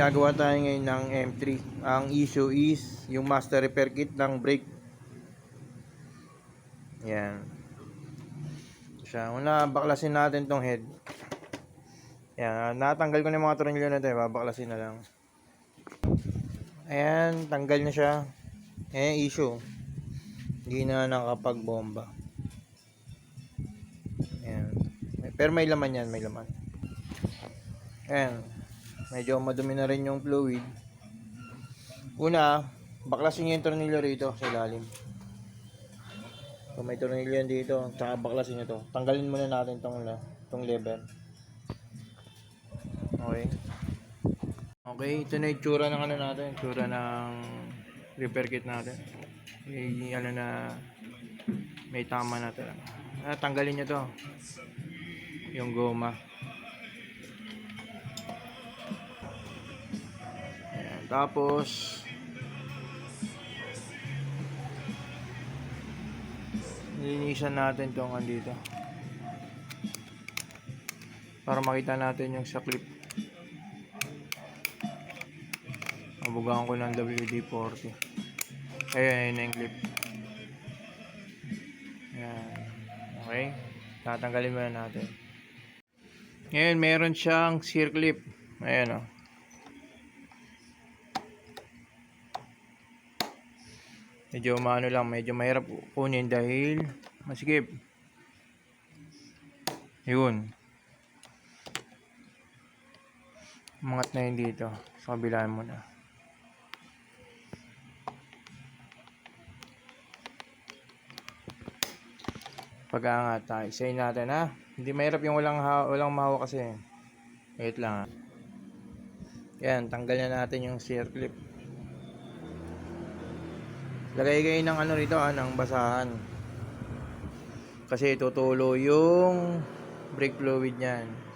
Gagawa tayo ngayon ng M3. Ang issue is yung master repair kit ng brake. Yan. Siya, una baklasin natin tong head. Yan, natanggal ko na yung mga tornilyo na ito, eh. babaklasin na lang. Ayan, tanggal na siya. Ayan, issue. Hindi na nakapagbomba. Ayan. Pero may laman yan, may laman. Ayan. Medyo madumi na rin yung fluid. Una, baklasin nyo yung tornilyo rito sa ilalim. Kung may tornilyo yan dito, tsaka baklasin nyo to. Tanggalin muna natin tong, tong lever. Okay. Okay, ito na yung tsura ng ano natin. Tsura ng repair kit natin. May ano na may tama na to. Ah, tanggalin nyo to. Yung goma. Tapos nilinisan natin tong andito para makita natin yung sa clip. Mabugahan ko ng WD-40 ayun, ayun yung clip. Ayan. okay? Tatanggalin muna natin. Ngayon meron siyang sear clip ayan o medyo maano lang medyo mahirap kunin dahil masikip. Yun. Mangat na yun dito sa kabilaan mo na pag-aangat tayo. Isayin natin ha? Hindi mahirap yung walang, ha walang mahawak kasi. Wait lang ha? Yan tanggal na natin yung sear clip lagay kayo ng ano rito ah, ng basahan kasi tutulo yung brake fluid niyan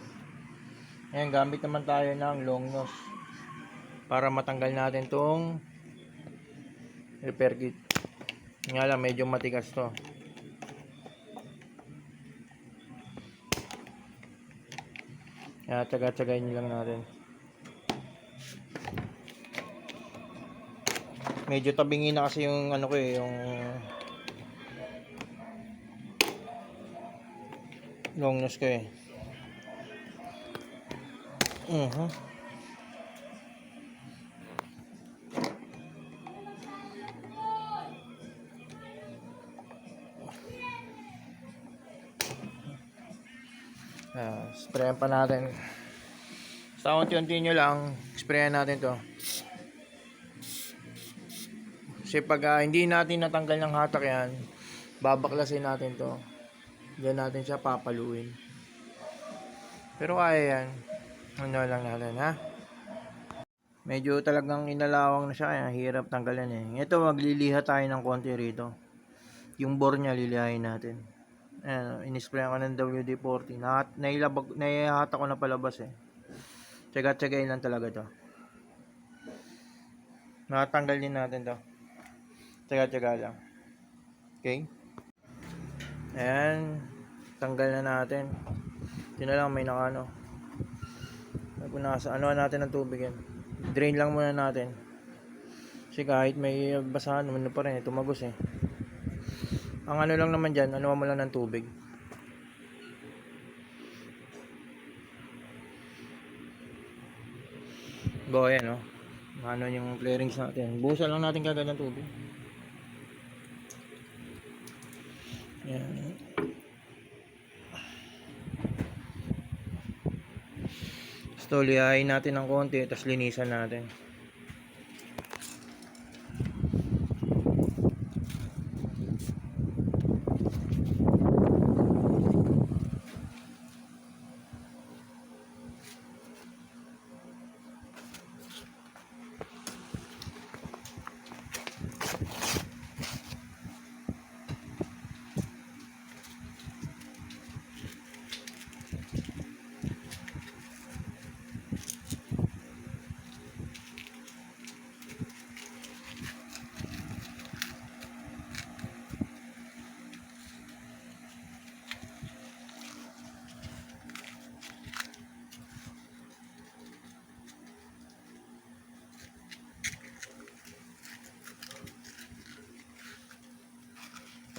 Ayan, gamit naman tayo ng long nose para matanggal natin tong repair kit. Nga lang, medyo matigas to. Kaya tsaga-tsagayin lang natin. Medyo tabingin na kasi yung ano ko eh, yung long nose ko eh. Mhm. Ah, sprayan pa natin. Sa unti-unti nyo lang, sprayan natin to. Kasi pag ah, hindi natin natanggal ng hatak yan, babaklasin natin to. Diyan natin siya papaluin. Pero kaya yan. Ano lang natin ha. Medyo talagang inalawang na siya kaya hirap tanggalan eh. Ito magliliha tayo ng konti rito. Yung bore niya lilihain natin. Ayan, inispray ko ng WD-40. Na, nailabag, naihata ko na palabas eh. Tsaga-tsagain lang talaga to. Nakatanggal din natin to. Tsaga-tsaga lang. Okay? Ayan. Tanggal na natin. Ito na lang may nakano. Nasa, ano natin ng tubig yan. Drain lang muna natin. Kasi kahit may basahan, ano pa rin, tumagos eh. Ang ano lang naman dyan, ano mo lang ng tubig. Bo, ayan oh. Ano yung clearings natin. Buhusan lang natin kagad ng tubig. Yan. Gusto lihain natin ng konti, tapos linisan natin.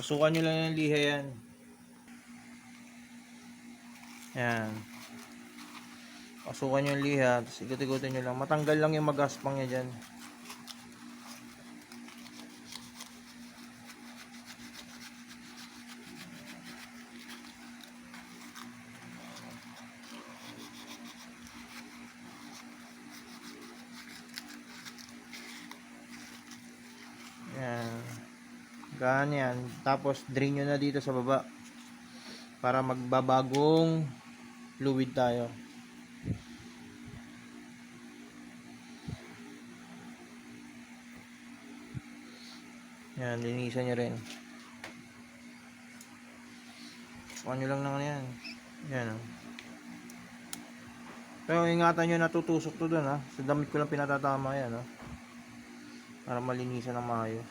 Pasukan nyo lang ng liha yan. Yan. Pasukan nyo yung liha, tapos ikot-ikotin nyo lang. Matanggal lang yung magaspang niya dyan. Yan. Ganyan. Tapos drain nyo na dito sa baba. Para magbabagong fluid tayo. Yan, linisan nyo rin. Kuha nyo lang ng ano yan. Yan o. Pero ingatan nyo natutusok to dun ha. Sa damit ko lang pinatatama yan ha. Para malinisan ng maayos.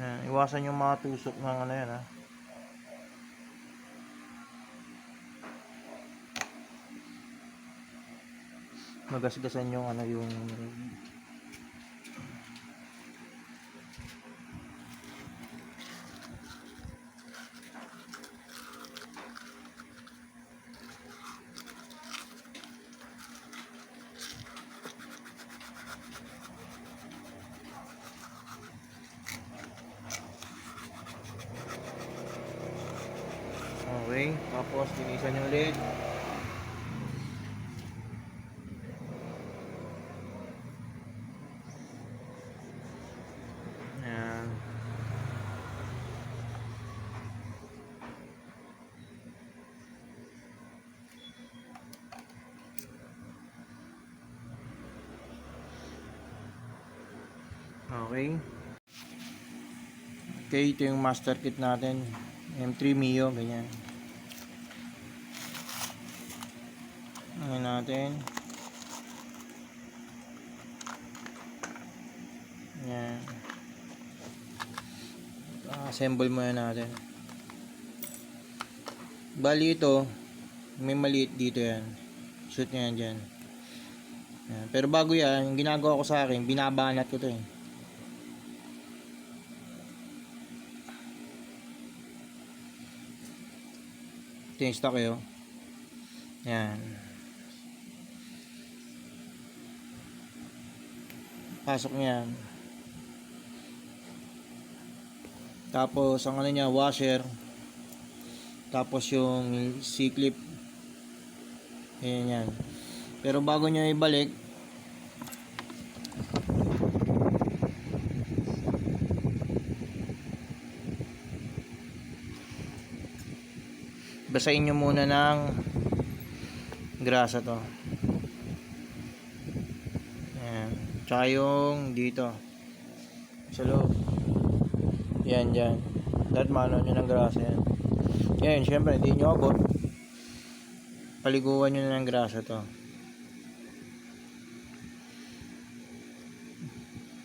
Yan, iwasan yung mga tusok ng ano yan ha. Magasgasan yung ano yung Okay, tapos linisan lid. Ayan. Okay. Okay, ito yung master kit natin. M3 Mio, ganyan. Ano natin? Yan. Assemble muna natin. Bali ito, may maliit dito yan. Shoot nyo yan dyan. Yan. Pero bago yan, yung ginagawa ko sa akin, binabanat ko to eh. Ito yung stock eh, oh. Yan. Pasok niyan. Tapos ang ano niya, washer. Tapos yung C-clip. Ayan yan. Pero bago niyo ibalik, basahin nyo muna ng grasa to. Ayan. Tsaka yung dito. Sa loob. Yan, dyan. Dapat mano nyo ng grasa yan. Yan, syempre, hindi nyo abot. Paliguan nyo na ng grasa to.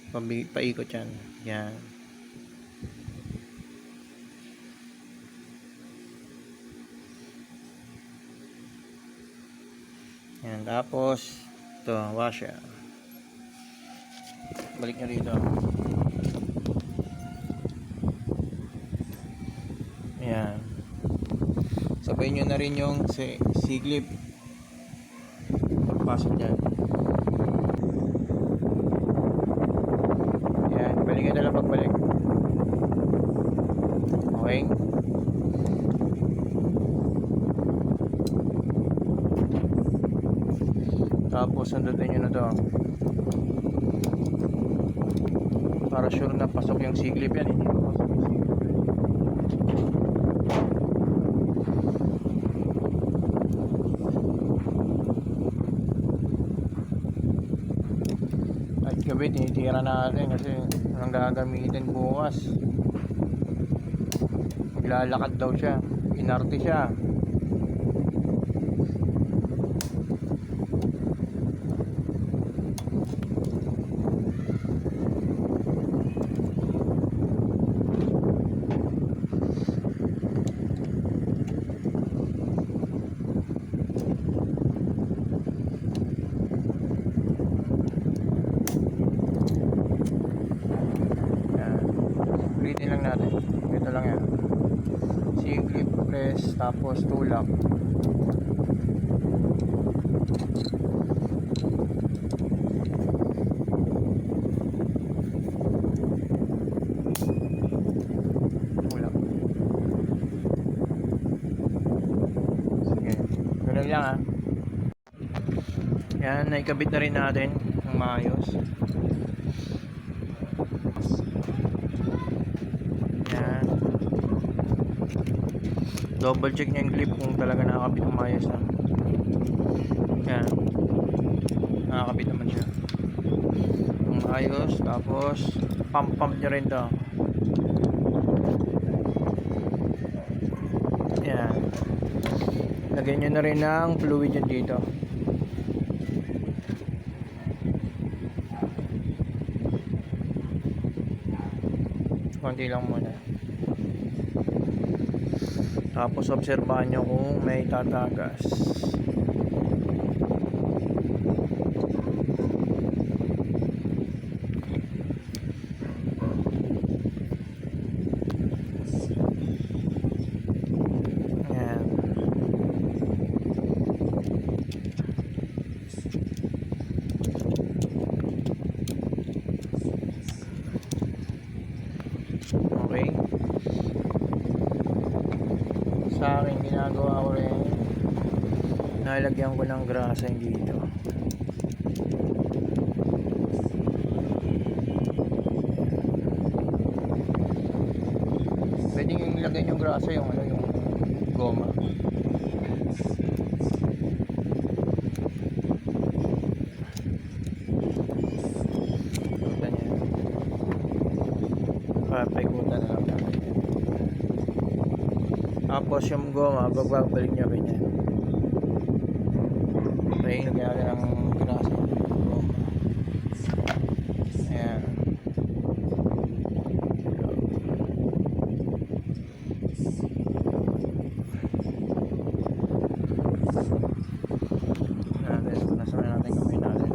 Pabi, paikot yan. Yan. Yan, tapos ito, washer. Balik nyo rito. Yan. Sabay nyo na rin yung si C-clip. Pagpasok dyan. Yan, balikan na lang pagbalik. Okay. Tapos sundutin nyo na to. Para sure na pasok yung siglip yan. Siglip. At gabi tinitira natin kasi walang gagamitin bukas. Maglalakad daw siya. Inarte siya. Tapos tulak. Lang ah. Yan, naikabit na rin natin ng maayos. Yan. Double check niya yung clip kung talaga nakakabit ng maayos na. Yan. Nakakabit naman siya. Ng maayos. Tapos, pump pump niya rin to. Yan. Lagyan nyo na rin ng fluid yun dito. konti lang muna tapos obserbahan nyo kung may tatagas Ayan. Okay. Sa akin, ginagawa ko rin, nalagyan ko ng grasa dito. Pwede yung ilagay yung grasa yung ano yung goma. Ikutan niya. Papaikutan na lang natin. Tapos yung goma, babalik niya ganyan. Okay, lagyan natin ng grasa. Goma. Ayan. Natin, nasa natin kamay natin.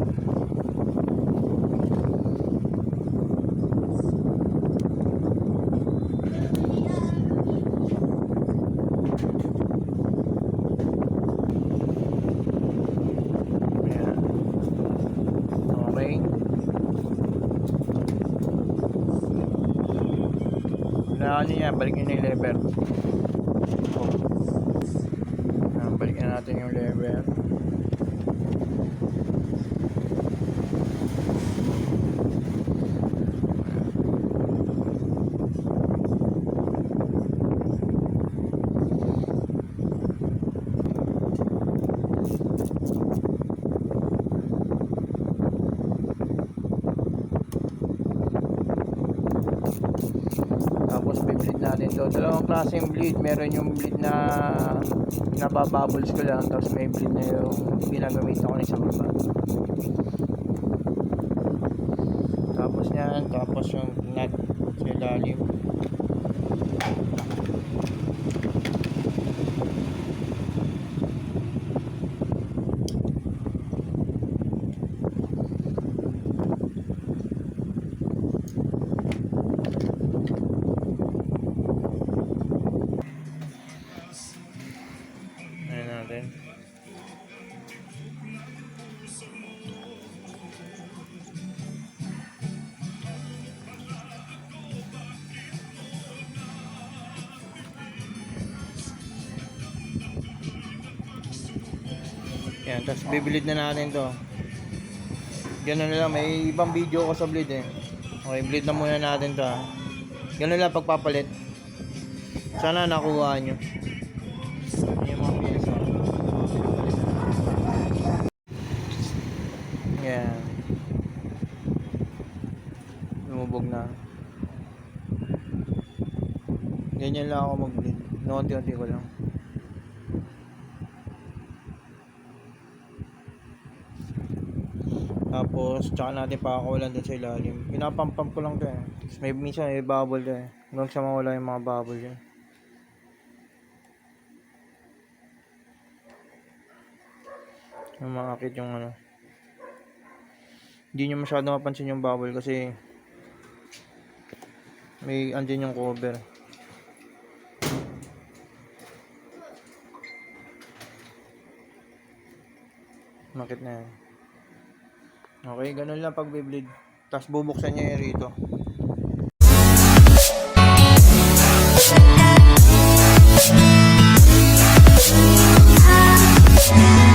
Ayan. Okay. Yan, balik na yung lever. Oh. Ayan, balikan na natin yung lever. Tapos i-bleed natin to. Dalawang klaseng bleed. Meron yung bleed na nababubbles ko lang. Tapos may bleed na yung ginagamit ko na sa baba. Tapos yan. Tapos yung nut sa ilalim. Yan, tapos bibilid na natin to. Ganun lang, may ibang video ko sa bleed eh. Okay, bleed na muna natin to. ah. Ganun lang pagpapalit. Sana nakuha nyo. Yung mga na. Ganyan lang ako mag-bleed. Noonti-unti ko lang. tapos tsaka natin pakakulan dun sa ilalim. Pinapampam ko lang to eh. Tapos may minsan may bubble to eh. Hanggang sa mawala yung mga bubble dyan yung yung ano. Hindi nyo masyado mapansin yung bubble kasi may andyan yung cover. Makit na yan Okay, ganun lang pag-bleed. Tapos bubuksan niya yung rito. Ah